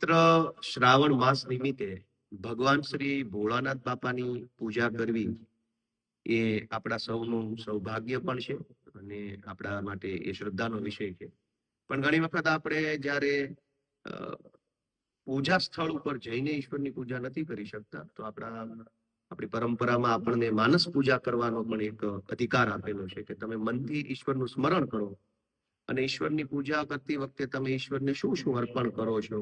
પવિત્ર શ્રાવણ માસ નિમિત્તે ભગવાન શ્રી ભોળાનાથ બાપાની પૂજા કરવી એ આપણા સૌનું સૌભાગ્ય પણ છે અને આપણા માટે એ શ્રદ્ધાનો વિષય છે. પણ ઘણી વખત આપણે જ્યારે પૂજા સ્થળ ઉપર જઈને ઈશ્વરની પૂજા નથી કરી શકતા, તો આપણા, આપણી પરંપરામાં આપણને માનસ પૂજા કરવાનો પણ એક અધિકાર આપેલો છે કે તમે મનથી ઈશ્વરનું સ્મરણ કરો અને ઈશ્વરની પૂજા કરતી વખતે તમે ઈશ્વરને શું શું અર્પણ કરો છો?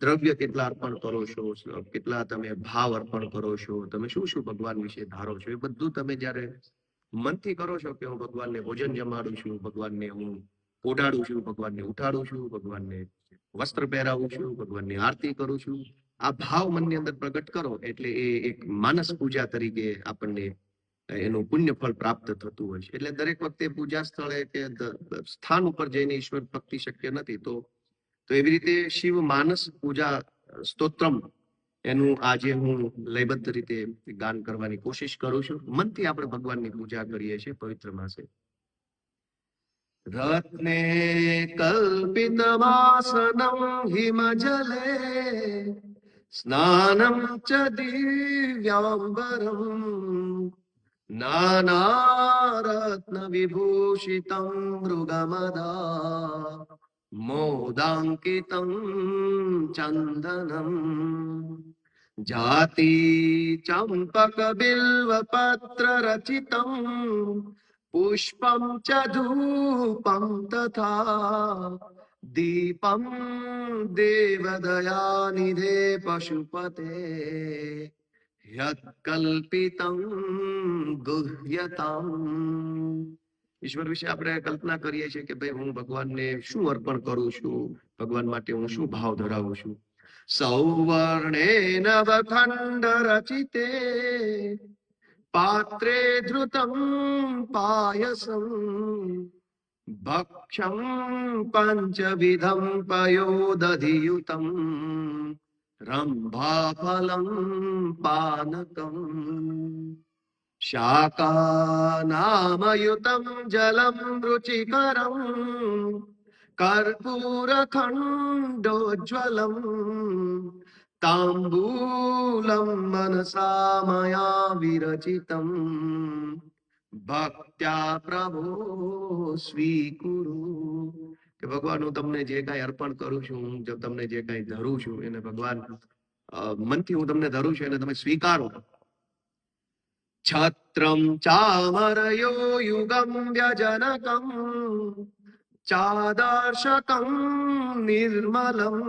દ્રવ્ય કેટલા અર્પણ કરો છો? કેટલા તમે ભાવ અર્પણ કરો છો? તમે શું શું ભગવાન વિશે ધારો છો? એ બધું તમે જ્યારે મનથી કરો છો કે હું ભગવાનને ભોજન જમાડું છું, ભગવાનને હું ઓઢાડું છું, ભગવાનને ઉઠાડું છું, ભગવાનને વસ્ત્ર પહેરાવું છું, ભગવાનની આરતી કરું છું, આ ભાવ મનની અંદર પ્રગટ કરો એટલે એ એક માનસ પૂજા તરીકે આપણને એનું પુણ્ય ફળ પ્રાપ્ત થતું હોય છે. એટલે દરેક વખતે પૂજા સ્થળે કે સ્થાન ઉપર જઈને ઈશ્વર ભક્તિ શક્ય નથી, તો તો એવી રીતે શિવ માનસ પૂજા સ્તોત્રમ, એનું આજે હું લયબદ્ધ રીતે ગાન કરવાની કોશિશ કરું છું. મનથી આપણે ભગવાનની પૂજા કરીએ છીએ પવિત્ર માસે. રત્ને કલ્પિતમાસનમ હિમજલે, સ્નાનમ ચ દિવ્યાંબરમ નાનારત્ન વિભૂષિતમ મૃગમદા. મોદાંકિતમ ચંદનમ જાતિ ચંપક पुष्पं च धूपं तथा दीपं દેવદયાનિધે પશુપતે યત્કલ્પિતં ગુહ્યતમ ઈશ્વર વિશે આપણે કલ્પના કરીએ છીએ કે ભાઈ હું ભગવાનને શું અર્પણ કરું છું? ભગવાન માટે હું શું ભાવ ધરાવું છું? સૌવર્ણે નવખંડ રચિતે, પાત્રે ધૃતમ પાયસમ, ભક્ષમ પંચવિધમ પયોદધિયુતમ, રંભાફલમ પાનકમ. శాకానామయుతం జలం రుచికరం కర్పూరఖండోజ్వలం తాంబూలం మనసా మయా విరచితం ભક્ત્યા પ્રભો સ્વીકુરુ કે ભગવાન, હું તમને જે કાંઈ અર્પણ કરું છું, હું તમને જે કાંઈ ધરું છું, એને ભગવાન મનથી હું તમને ધરું છું, એને તમે સ્વીકારો. છત્રમ ચામરયો યુગમ વ્યજનકમ ચાદર્શકમ નિર્મલમ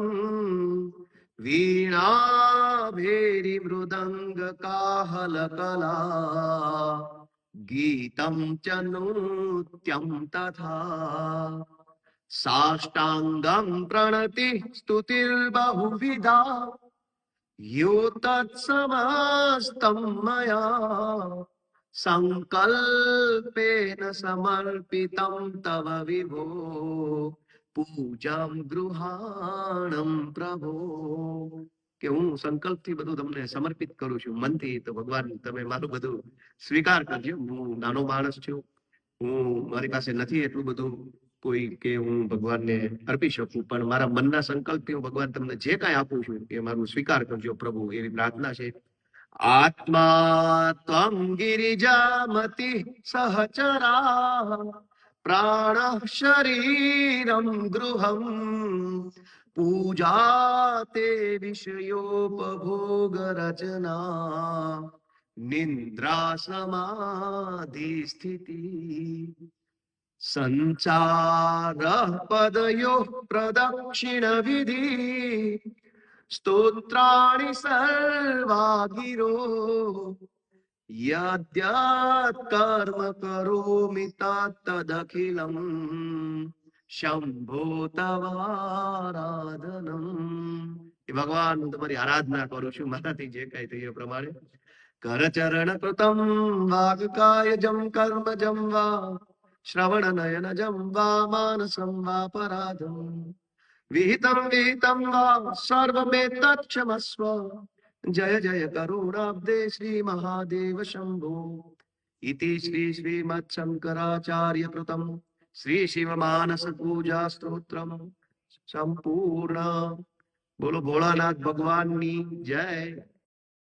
વીણાભેરી મૃદંગ કાહલ કલા ગીતમ ચ નૃત્યમ તથા મયા સંકલ્પેન સમર્પિતમ તવ વિભો પૂજામ ગૃહાણમ પ્રભો કે હું સંકલ્પથી બધું તમને સમર્પિત કરું છું, મનથી તો ભગવાન તમે મારું બધું સ્વીકાર કરજો. હું નાનો માણસ છું. હું મારી પાસે નથી એટલું બધું કોઈ કે હું ભગવાનને અર્પી શકું, પણ મારા મનના સંકલ્પથી હું ભગવાન તમને જે કાંઈ આપું છું, એ મારું સ્વીકાર કરજો પ્રભુ, એવી પ્રાર્થના છે. આત્મા ત્વમ ગિરિજામતિ સહચરા પ્રાણ શરીરમ ગૃહમ પૂજા તે વિષયોપભોગ રચના નિંદ્રા સમાધિ સ્થિતિ સંચાર પદયો પ્રદક્ષિણ વિધિ स्तोत्राणि सर्वा गिरो यद्यत् कर्म करोमि तत्तदखिलम् શંભો તવારાધનમ એ ભગવાન હું તમારી આરાધના કરું છું મારાથી જે કઈ થયું એ પ્રમાણે કરચરણ કૃતમ વાગકાય જમ કર્મ જમ વા શ્રવણ નયન જમ વા માનસમ વા પરાધમ વિહિતમ વિહિતમ વા સર્વમેતક્ષમસ્વ જય જય કરુણાબ્દે શ્રી મહાદેવ શંભો શિવ માનસ પૂજા સ્તોત્રમ સંપૂર્ણ બોલો ભોળાનાથ ભગવાનની જય